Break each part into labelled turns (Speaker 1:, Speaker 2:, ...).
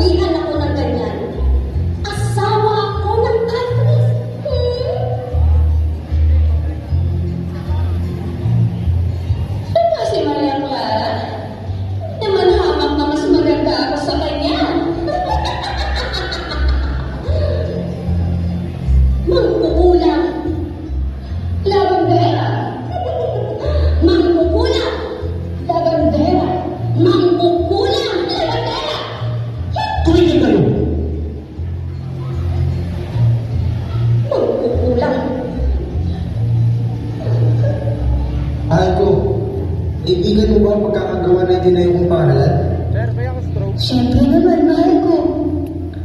Speaker 1: sinabihan ako ng ganyan. Asawa ako ng actress. Hmm? Ano ba si Maria Clara? Naman hamak na mas maganda ako sa kanya. Mangkukulang. Lavendera. Mangkukulang.
Speaker 2: Naiintindihan mo ba ang pagkakagawa na itinayo kong pangalan?
Speaker 3: Sir, kaya ka stroke?
Speaker 1: Siyempre naman, mahal ko.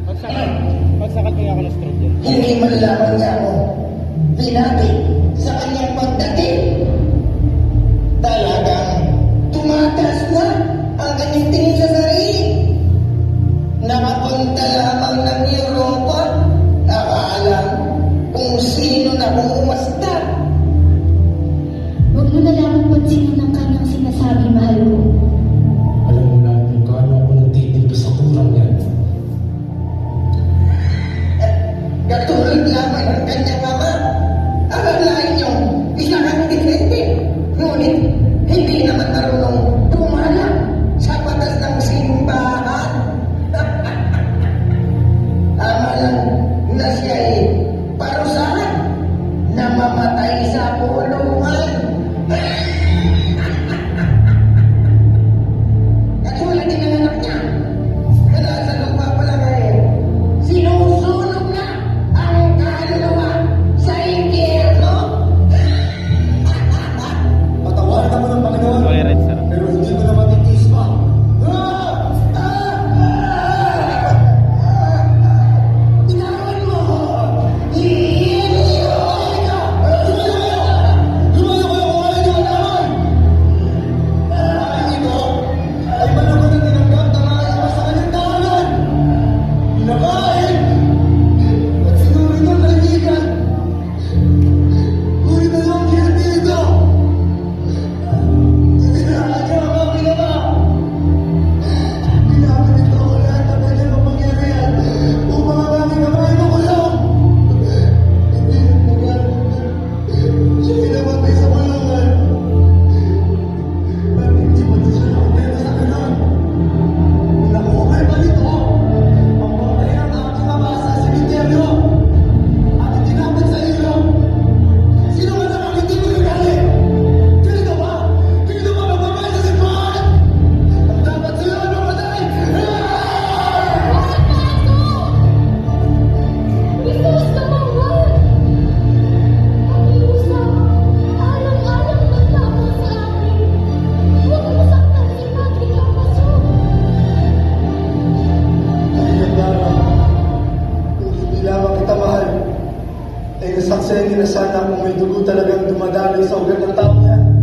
Speaker 3: Pagsakal, pagsakal kaya ako na stroke yan.
Speaker 2: Hindi malalaman niya ako. Binabi sa kanyang pagdating. Talagang tumataas na ang kanyang tingin sa sarili. Nakapunta lamang ng Europa Thank you. ay nasaksayan niya na
Speaker 4: sana kung may dugo talagang dumadaloy sa ugat ng tao niya.